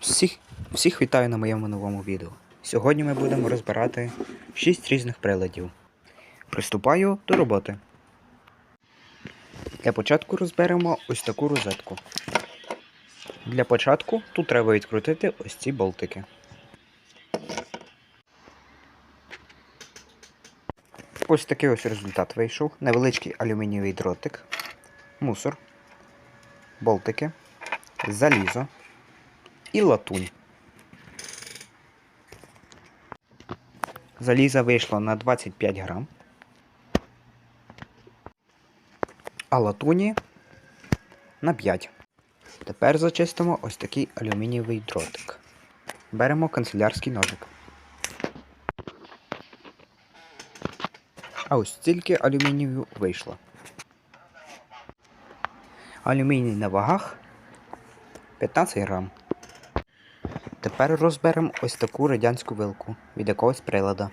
Всіх, всіх вітаю на моєму новому відео. Сьогодні ми будемо розбирати 6 різних приладів. Приступаю до роботи. Для початку розберемо ось таку розетку. Для початку тут треба відкрутити ось ці болтики. Ось такий ось результат вийшов. Невеличкий алюмінієвий дротик, мусор, болтики, залізо і латунь. Заліза вийшло на 25 грам. А латуні на 5. Тепер зачистимо ось такий алюмінієвий дротик. Беремо канцелярський ножик. А ось стільки алюмінію вийшло. Алюміній на вагах 15 грам. Тепер розберемо ось таку радянську вилку від якогось прилада.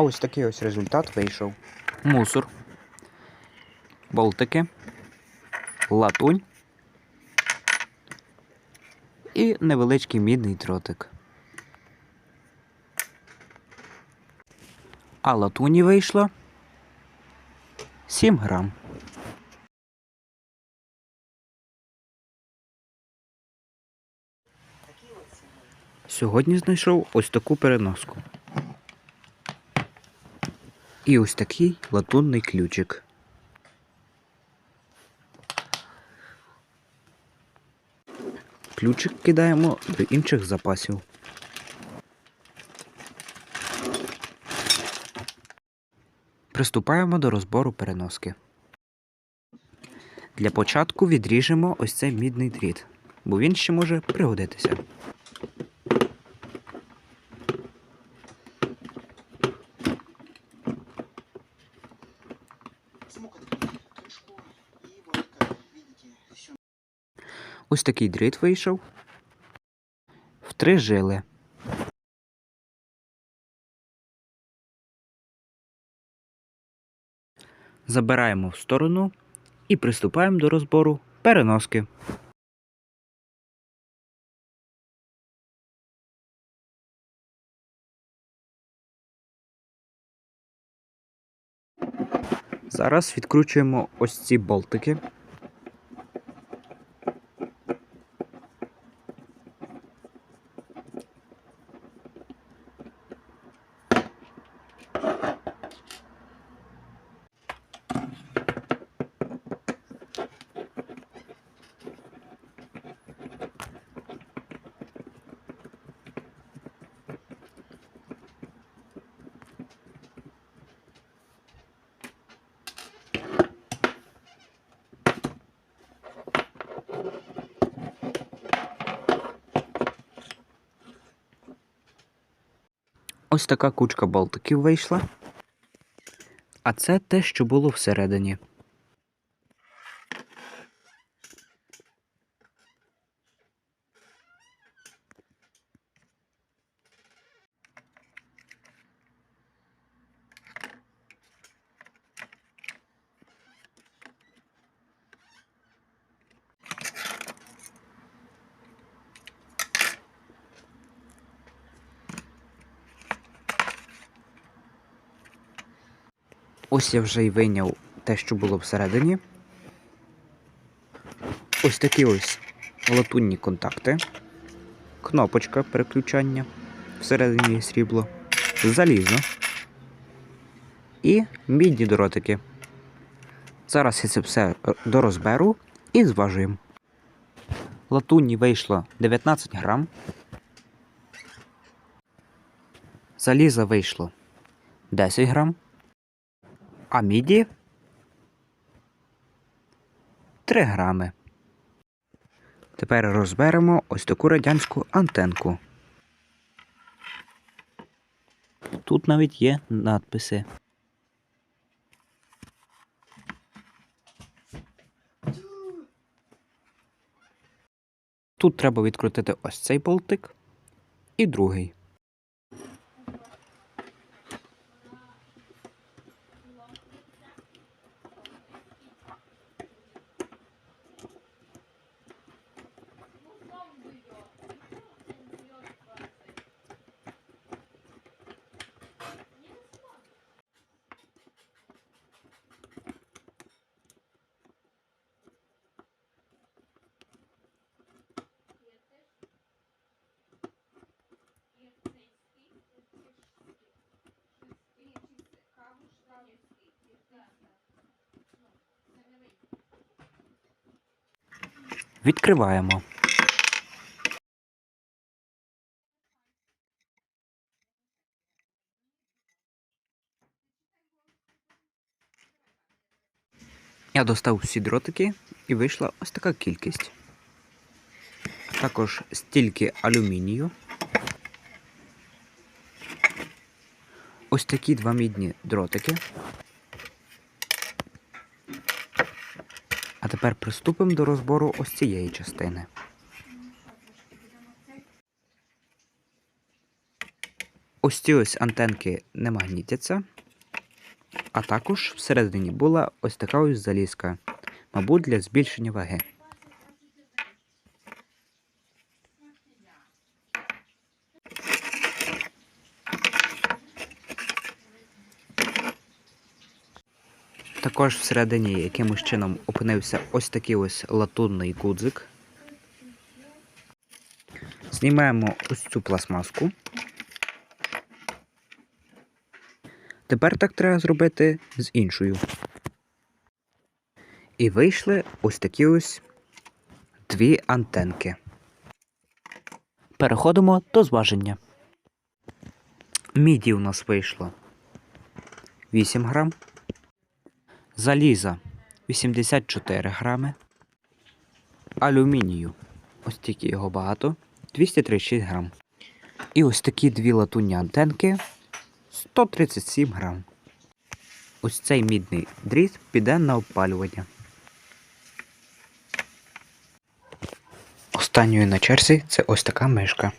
А ось такий ось результат вийшов. Мусор. Болтики. Латунь. І невеличкий мідний дротик. А латуні вийшло 7 грам. Сьогодні знайшов ось таку переноску. І ось такий латунний ключик. Ключик кидаємо до інших запасів. Приступаємо до розбору переноски. Для початку відріжемо ось цей мідний дріт, бо він ще може пригодитися. Ось такий дріт вийшов. В три жили. Забираємо в сторону і приступаємо до розбору переноски. Зараз відкручуємо ось ці болтики. Ось така кучка болтиків вийшла. А це те, що було всередині. Ось я вже й вийняв те, що було всередині. Ось такі ось латунні контакти, кнопочка переключання, всередині є срібло, залізо і мідні дротики. Зараз я це все е, дорозберу і зважуємо. Латунні вийшло 19 грам. Заліза вийшло 10 грам. А міді 3 грами. Тепер розберемо ось таку радянську антенку. Тут навіть є надписи. Тут треба відкрутити ось цей болтик і другий. Відкриваємо. Я достав всі дротики і вийшла ось така кількість. Також стільки алюмінію. Ось такі два мідні дротики. Тепер приступимо до розбору ось цієї частини. Ось ці ось антенки не магнітяться. А також всередині була ось така ось залізка, мабуть, для збільшення ваги. Також всередині якимось чином опинився ось такий ось латунний гудзик. Знімаємо ось цю пластмаску. Тепер так треба зробити з іншою. І вийшли ось такі ось дві антенки. Переходимо до зваження. Міді у нас вийшло 8 грам. Заліза 84 грами. Алюмінію. Ось тільки його багато. 236 грам. І ось такі дві латунні антенки 137 грам. Ось цей мідний дріт піде на опалювання. Останньою на черзі це ось така мишка.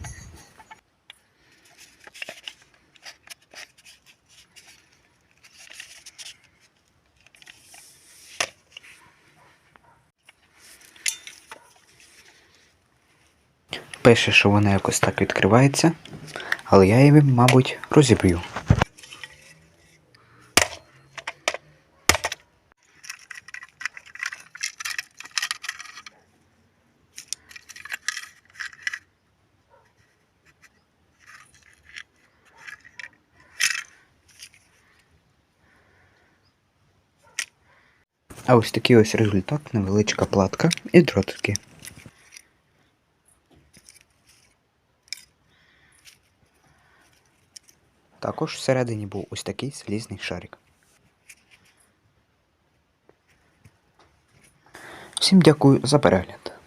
Пише, що вона якось так відкривається, але я її, мабуть, розіб'ю. А ось такий ось результат, невеличка платка і дротики. Також всередині був ось такий слізний шарик. Всім дякую за перегляд.